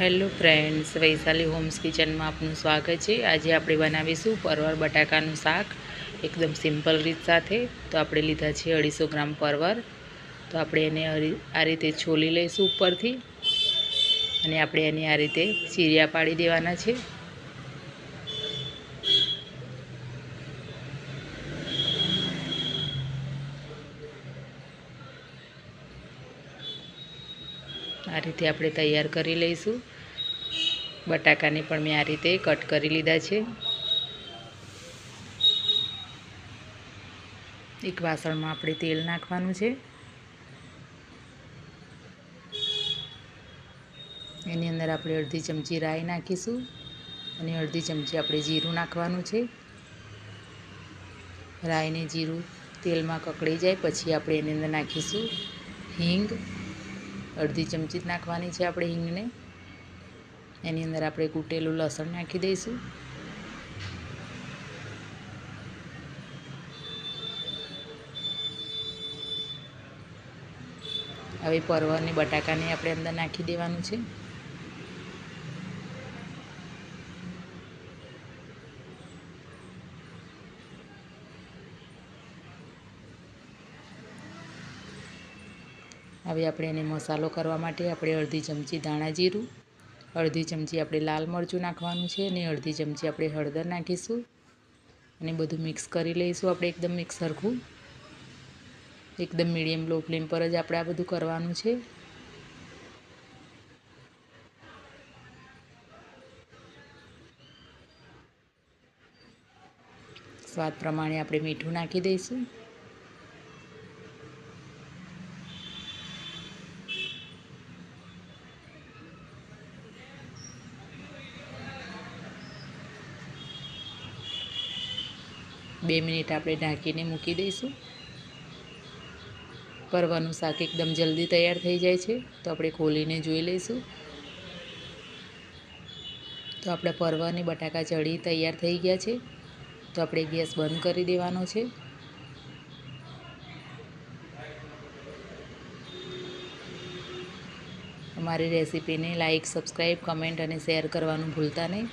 Hello friends, Vaishali homes કિચનમાં આપનું સ્વાગત છે. આજે આપણે બનાવીશું પરવર બટાકાનું શાક, એકદમ સિમ્પલ રીત સાથે. તો આપણે લીધા છે અઢીસો ગ્રામ પરવર. તો આપણે એને આ રીતે છોલી લઈશું ઉપરથી. અને આપણે એને આ રીતે ચીરિયા પાડી દેવાના છે. આ રીતે આપણે તૈયાર કરી લઈશું. બટાકાને પણ મેં આ રીતે કટ કરી લીધા છે. એક વાસણમાં આપણે તેલ નાખવાનું છે. એની અંદર આપણે અડધી ચમચી રાઈ નાખીશું અને અડધી ચમચી આપણે જીરું નાખવાનું છે. રાઈને જીરું તેલમાં કકડી જાય, પછી આપણે એની અંદર નાખીશું હિંગ. અડધી ચમચી નાખવાની છે આપણે હિંગને. એની અંદર આપણે કૂટેલું લસણ નાખી દઈશું. હવે પરવર ને બટાકાને આપણે અંદર નાખી દેવાનું છે. હવે આપણે એને મસાલો કરવા માટે આપણે અડધી ચમચી ધાણા જીરું, અડધી ચમચી આપણે લાલ મરચું નાખવાનું છે અને અડધી ચમચી આપણે હળદર નાખીશું. અને બધું મિક્સ કરી લઈશું આપણે એકદમ મિક્સ સરખું એકદમ મીડિયમ લો ફ્લેમ પર જ આપણે આ બધું કરવાનું છે. સ્વાદ પ્રમાણે આપણે મીઠું નાખી દઈશું. બે મિનિટ આપણે ઢાંકીને મૂકી દઈશું. પરવાનું શાક એકદમ જલ્દી તૈયાર થઈ જાય છે, તો આપણે ખોલીને જોઈ લઈશું. તો આપણા પરવા બટાકા ચડી તૈયાર થઈ ગયા છે, તો આપણે ગેસ બંધ કરી દેવાનો છે. અમારી રેસીપીને લાઇક સબસ્ક્રાઈબ, કમેન્ટ અને શેર કરવાનું ભૂલતા નહીં.